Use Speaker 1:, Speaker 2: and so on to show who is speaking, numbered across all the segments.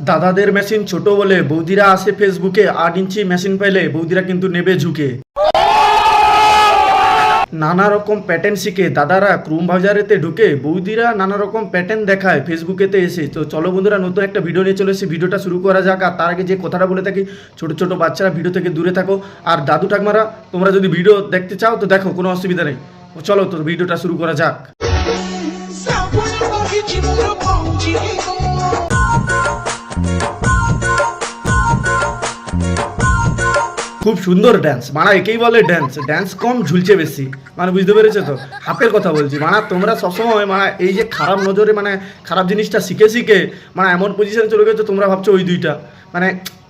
Speaker 1: দাদাদের মেশিন ছোট বলে বৌদিরা আসে ফেসবুকে আট ইঞ্চি মেশিন পেলে বৌদিরা কিন্তু নেবে ঝুঁকে। নানা রকম প্যাটার্ন শিখে দাদারা ক্রুম বাজারেতে ঢুকে বৌদিরা নানা রকম প্যাটার্ন দেখায় ফেসবুকেতে এসে। তো চলো বন্ধুরা, নতুন একটা ভিডিও নিয়ে চলে এসে ভিডিওটা শুরু করা যাক আর তার আগে যে কথাটা বলে থাকি, ছোট ছোট বাচ্চারা ভিডিও থেকে দূরে থাকো। আর দাদু ঠাকমারা, তোমরা যদি ভিডিও দেখতে চাও, তো দেখো, কোনো অসুবিধা নেই। চলো তো ভিডিওটা শুরু করা যাক। খুব সুন্দর ড্যান্স মানা একেই বলে ড্যান্স ড্যান্স কম ঝুলছে বেশি। মানে বুঝতে পেরেছ তো? হাতের কথা বলছি। মানা তোমরা সবসময় মানে এই যে খারাপ নজরে মানে খারাপ জিনিসটা শিখে শিখে মানে এমন পজিশনে চলে গেছো, তোমরা ভাবছ ওই দুইটা। মানে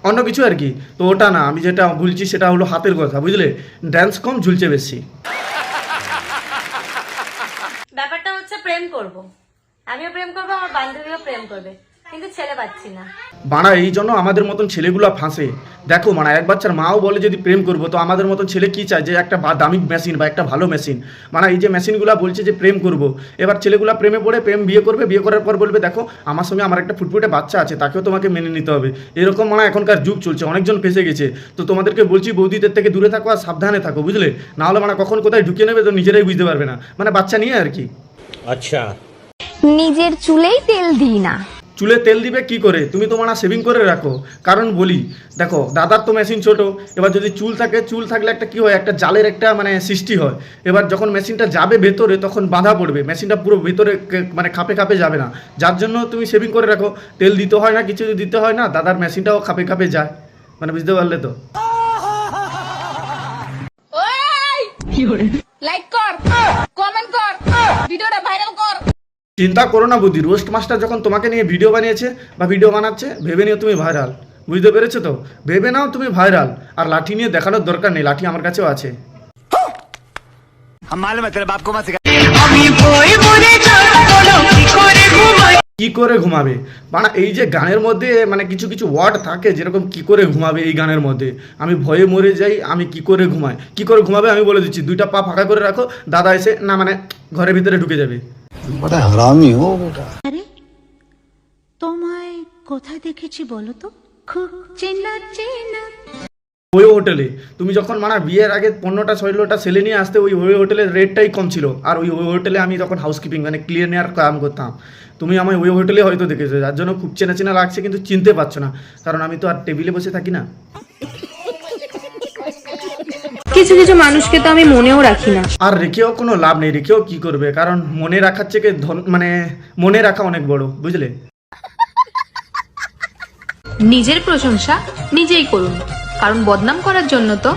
Speaker 1: অন্য কিছু আর কি। তো ওটা না, আমি যেটা বলছি সেটা হলো হাতের কথা, বুঝলে? ড্যান্স কম ঝুলছে বেশি।
Speaker 2: ব্যাপারটা হচ্ছে প্রেম করব। আমিও প্রেম করব, আমার বান্ধবীও প্রেম করবে। কিন্তু ছেলে পাচ্ছি না।
Speaker 1: বাড়া এই জন্য আমাদের মতন ছেলেগুলো ফাঁসে। দেখো মানে এক বাচ্চার মাও বলে যদি প্রেম করব তো আমাদের মতন ছেলে কি চায় যে একটা বা দামি মেশিন বা একটা ভালো মেশিন মানে এই যে মেশিনগুলো বলছে যে প্রেম করব এবার ছেলেগুলো প্রেমে পড়ে প্রেম বিয়ে করবে বিয়ে করার পর বলবে দেখো আমার সঙ্গে আমার একটা ফুটফুটে বাচ্চা আছে তাকেও তোমাকে মেনে নিতে হবে। এরকম মানে এখনকার যুগ চলছে অনেকজন ফেসে গেছে। তো তোমাদেরকে বলছি বৌদিদের থেকে দূরে থাকো আর সাবধানে থাকো বুঝলে? নাহলে মানে কখন কোথায় ঢুকিয়ে নেবে তো নিজেরাই বুঝতে পারবে না। মানে বাচ্চা নিয়ে আর কি।
Speaker 3: আচ্ছা।
Speaker 4: নিজের চুলেই তেল দিই না।
Speaker 1: চুলে তেল দিবে কি করে? তুমি তোমার মানা সেভিং করে রাখো। কারণ বলি দেখো দাদার তো মেশিন ছোট। এবার যদি চুল থাকে চুল থাকলে একটা কি হয়? একটা জালের একটা মানে সৃষ্টি হয়। এবার যখন মেশিনটা যাবে ভেতরে তখন বাঁধা পড়বে। মেশিনটা পুরো ভেতরে মানে খাপে খাপে যাবে না। যার জন্য তুমি সেভিং করে রাখো। তেল দিতে হয় না কিছু দিতে হয় না দাদার মেশিনটাও খাপে খাপে যায়। মানে বুঝতে পারলে তো?
Speaker 5: লাইক কর? কমেন্ট কর ভিডিওটা ভাইরাল কর।
Speaker 1: চিন্তা করো না বুদ্ধি। রোস্ট মাস্টার যখন তোমাকে নিয়ে ভিডিও বানিয়েছে বা ভিডিও বানাচ্ছে ভেবে নিও তুমি ভাইরাল বুঝতে পেরেছ তো? ভেবে নাও তুমি ভাইরাল আর লাঠি নিয়ে দেখানোর দরকার নেই লাঠি আমার কাছেও আছে। কি করে ঘুমাবে? মানে এই যে গানের মধ্যে মানে কিছু কিছু ওয়ার্ড থাকে যেরকম কি করে ঘুমাবে এই গানের মধ্যে। আমি ভয়ে মরে যাই আমি কি করে ঘুমাই? কি করে ঘুমাবে আমি বলে দিচ্ছি। দুইটা পা ফাঁকা করে রাখো দাদা এসে না মানে ঘরের ভিতরে ঢুকে যাবে।
Speaker 6: বড় হারামি ও বেটা আরে
Speaker 7: তোমায় কোথায় দেখেছি বলো তো? খুব চেনা চেনা।
Speaker 1: ওই হোটেলে তুমি যখন মানে বিয়ের আগে পনেরোটা ষোলোটা সেলে নিয়ে আসতে ওই ওই হোটেলের রেটটাই কম ছিল। আর ওই ওই হোটেলে আমি তখন হাউসকিপিং মানে ক্লিয়ার ক্লিনার কাম করতাম। তুমি আমায় ওই হোটেলে হয়তো দেখেছ যার জন্য খুব চেনা চেনা লাগছে কিন্তু চিনতে পারছ না। কারণ আমি তো আর টেবিলে বসে থাকি না।
Speaker 8: কিছু কিছু মানুষকে তো আমি মনেও রাখি না।
Speaker 1: আর রেখেও কোনো লাভ নেই রেখেও কি করবে? কারণ মনে রাখার থেকে ধন মানে মনে রাখা অনেক বড় বুঝলে?
Speaker 8: নিজের প্রশংসা নিজেই করুন কারণ বদনাম করার জন্য তো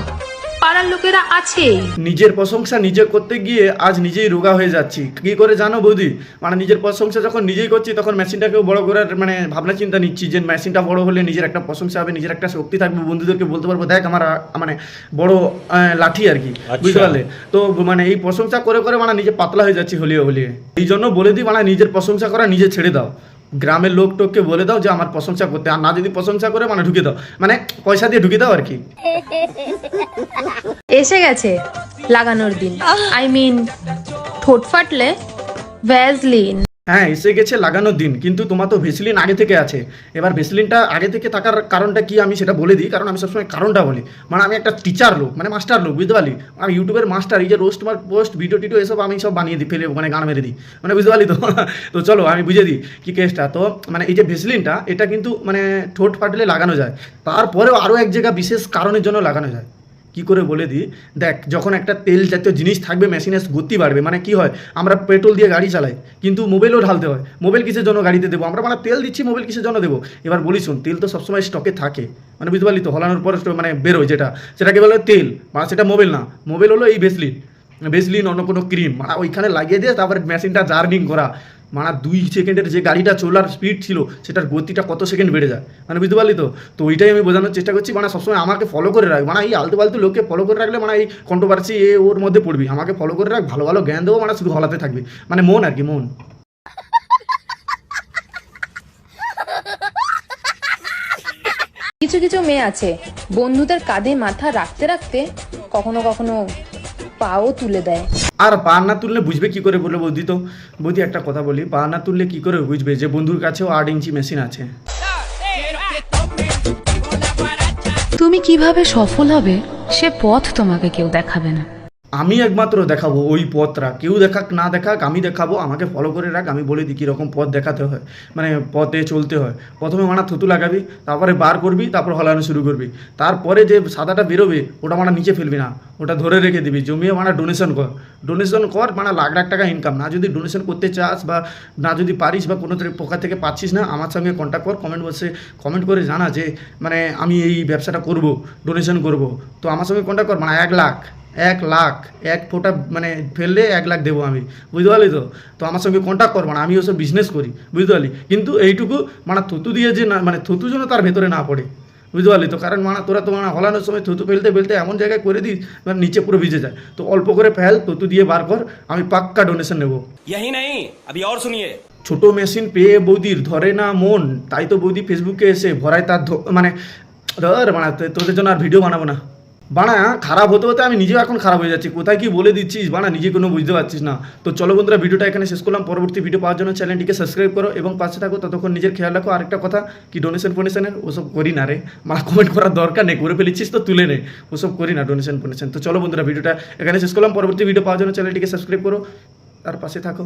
Speaker 8: পাড়ার লোকেরা আছেই
Speaker 1: নিজের প্রশংসা নিজে করতে গিয়ে আজ নিজেই রোগা হয়ে যাচ্ছি। কি করে জানো বৌদি? মানে নিজের প্রশংসা যখন নিজেই করছি তখন মেশিনটাকেও বড় করার মানে ভাবনা চিন্তা নিচ্ছি যে মেশিনটা বড় হলে নিজের একটা প্রশংসা হবে নিজের একটা শক্তি থাকবে। বন্ধুদেরকে বলতে পারব দেখ আমার মানে বড় আহ, লাঠি আর কি বুঝতে পারলে? তো মানে এই প্রশংসা করে করে মানে নিজে পাতলা হয়ে যাচ্ছি হলিয়ে হলিয়ে। এই জন্য বলে দিই মানে নিজের প্রশংসা করা নিজে ছেড়ে দাও। গ্রামের লোক টোককে বলে দাও যে আমার প্রশংসা করতে, আর না যদি প্রশংসা করে মানে ঢুকে দাও। মানে পয়সা দিয়ে ঢুকে দাও আর কি।
Speaker 8: এসে গেছে লাগানোর দিন। আই মিন ঠোঁট ফাটলে ভ্যাজলিন
Speaker 1: হ্যাঁ এসে গেছে লাগানোর দিন। কিন্তু তোমার তো ভেসলিন আগে থেকে আছে। এবার ভেসলিনটা আগে থেকে থাকার কারণটা কি আমি সেটা বলে দিই? কারণ আমি সবসময় কারণটা বলি। মানে আমি একটা টিচার লোক মানে মাস্টার লোক, বুঝতে পারলি? আমি ইউটিউবের মাস্টার এই যে রোস্ট মার পোস্ট ভিডিও টিডিও, এসব আমি সব বানিয়ে দিই, ফেলে মানে গান মেরে দিই। মানে বুঝতে পারলি তো? তো চলো, আমি বুঝে দিই কি কেসটা তো মানে এই যে ভেসলিনটা এটা কিন্তু মানে ঠোঁট ফাটলে লাগানো যায়। তারপরেও আরও এক জায়গা বিশেষ কারণের জন্য লাগানো যায়। কি করে বলে দিই? দেখ, যখন একটা তেল জাতীয় জিনিস থাকবে মেশিনের গতি বাড়বে। মানে কি হয়? আমরা পেট্রোল দিয়ে গাড়ি চালাই, কিন্তু মোবাইলও ঢালতে হয়। মোবাইল কিসের জন্য গাড়িতে দেবো? আমরা মানে তেল দিচ্ছি মোবাইল কিসের জন্য দেবো? এবার বলি শুন, তেল তো সবসময় স্টকে থাকে। মানে বুঝতে পারলি তো? হলানোর পর মানে বেরোয় যেটা। সেটাকে বলে তেল। মানে সেটা মোবাইল না। মোবাইল হলো এই ভেসলিন ভেসলিন অন্য কোনো ক্রিম মানে ওইখানে লাগিয়ে দিয়ে তারপরে মেশিনটা জার্নিং করা। মানে দুই সেকেন্ডের যে গাড়িটা চলার স্পিড ছিল, সেটার গতিটা কত সেকেন্ড বেড়ে যায়? মানে বুঝতে পারলি তো? তো ওইটাই আমি বোঝানোর চেষ্টা করছি মানে সবসময় আমাকে ফলো করে রাখ। মানে এই আলতু ফালতু লোককে ফলো করে রাখলে মানে এই কন্ট্রোভার্সি এ ওর মধ্যে পড়বি। আমাকে ফলো করে রাখ, ভালো ভালো জ্ঞান দেবো মানে শুধু হলাতে থাকবে। মানে মন আর কি, মন।
Speaker 8: কিছু কিছু মেয়ে আছে, বন্ধুদের কাঁধে মাথা রাখতে রাখতে কখনো কখনো পাও তুলে দেয়।
Speaker 1: আর পা না তুললে বুঝবে কি করে বলে বৌদি তো? বৌদি একটা কথা বলি পা না তুললে কি করে বুঝবে যে বন্ধুর কাছেও আট ইঞ্চি মেশিন আছে?
Speaker 9: তুমি কীভাবে সফল হবে, সে পথ তোমাকে কেউ দেখাবে না।
Speaker 1: আমি একমাত্র দেখাবো ওই পথটা। কেউ দেখাক, না দেখাক, আমি দেখাবো, আমাকে ফলো করে রাখ, আমি বলে দিই কীরকম পথ দেখাতে হয়। মানে পথে চলতে হয়। প্রথমে মানা থুতু লাগাবি, তারপরে বার করবি, তারপর হলানো শুরু করবি। তারপরে যে সাদাটা বেরোবে, ওটা মানা নিচে ফেলবি না, ওটা ধরে রেখে দিবি। জমিয়ে মানা ডোনেশন কর। ডোনেশন কর মানে লাখ লাখ টাকা ইনকাম না যদি ডোনেশন করতে চাস বা না যদি পারিস বা কোনো পোকা থেকে পাচ্ছিস না, আমার সঙ্গে কন্ট্যাক্ট কর কমেন্ট বক্সে কমেন্ট করে জানা যে মানে আমি এই ব্যবসাটা করব ডোনেশন করব। তো আমার সঙ্গে কন্ট্যাক্ট কর মানে এক লাখ। এক লাখ এক ফোঁটা মানে ফেললে এক লাখ দেবো আমি বুঝতে পারলি তো তো আমার সঙ্গে কন্ট্যাক্ট করবো না আমি ওসব বিজনেস করি বুঝতে পারলি কিন্তু এইটুকু মানে থুতু দিয়ে যে না মানে থুতু যেন তার ভেতরে না পড়ে বুঝতে পারলি তো কারণ মানে তোরা তো মানে হলানোর সময় থুতু ফেলতে ফেলতে এমন জায়গায় করে দিস মানে নিচে পুরো ভিজে যায় তো অল্প করে ফেল থুতু দিয়ে বার কর আমি পাক্কা ডোনেশন নেবো
Speaker 3: यही नहीं अभी और सुनिए
Speaker 1: ছোট মেশিন পেয়ে বৌদির ধরে না মন তাই তো বৌদি ফেসবুকে এসে ভরায় তার ধ- মানে ধর বানা তোদের জন্য আর ভিডিও বানাবো না বানা খারাপ হতে হতে আমি নিজেও এখন খারাপ হয়ে যাচ্ছি। কোথায় কি বলে দিচ্ছিস? বানা নিজে কোনো বুঝতে পারছিস না। তো চলো বন্ধুরা, ভিডিওটা এখানে শেষ করলাম। পরবর্তী ভিডিও পাওয়ার জন্য চ্যানেলটিকে সাবস্ক্রাইব করো এবং পাশে থাকো। ততক্ষণ নিজের খেয়াল রাখো। আরেকটা কথা, কি ডোনেশন ফোনেশনের ওসব করি না রে। মানে কমেন্ট করার দরকার নেই। করে ফেলেছিস তো তুলে নে। ওসব করি না ডোনেশন ফোনেশন। তো চলো বন্ধুরা, ভিডিওটা এখানে শেষ করলাম। পরবর্তী ভিডিও পাওয়ার জন্য চ্যানেলটিকে সাবস্ক্রাইব করো। তার পাশে থাকো।